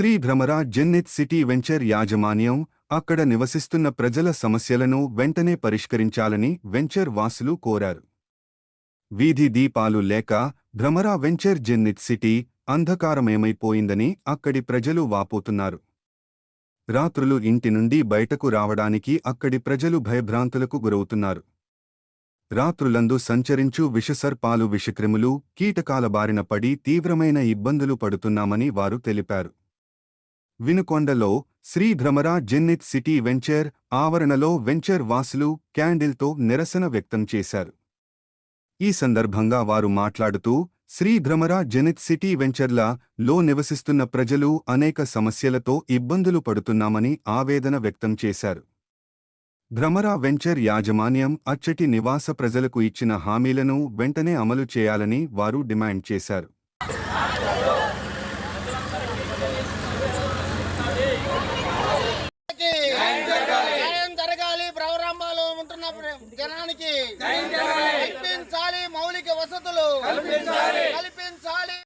Sri Bhramara zenith city venture యాజమాన్యం అక్కడ నివసిస్తున్న ప్రజల సమస్యలను వెంటనే పరిష్కరించాలని వెంచర్ వాసులు కోరారు. వీధి దీపాలు లేక భ్రమరా వెంచర్ జెన్నిత్ సిటీ అంధకారమేమైపోయిందని అక్కడి ప్రజలు వాపోతున్నారు. రాత్రులు ఇంటి నుండి బయటకు రావడానికి అక్కడి ప్రజలు భయభ్రాంతులకు గురవుతున్నారు. రాత్రులందు సంచరించు విషసర్పాలు విషక్రిములు కీటకాల బారిన పడి తీవ్రమైన ఇబ్బందులు పడుతున్నామని వారు తెలిపారు. వినుకొండలో Sri Bhramara zenith city venture ఆవరణలో వెంచర్ వాసులు క్యాండిల్తో నిరసన వ్యక్తం చేశారు. ఈ సందర్భంగా వారు మాట్లాడుతూ శ్రీ భ్రమరా జెనిత్ సిటీ వెంచర్ల లో నివసిస్తున్న ప్రజలు అనేక సమస్యలతో ఇబ్బందులు పడుతున్నామని ఆవేదన వ్యక్తం చేశారు. భ్రమరా వెంచర్ యాజమాన్యం అచ్చటి నివాస ప్రజలకు ఇచ్చిన హామీలను వెంటనే అమలు చేయాలని వారు డిమాండ్ చేశారు. ఉంటున్న ప్ర- జనానికి కల్పించాలి. మౌలిక వసతులు. కల్పించాలి.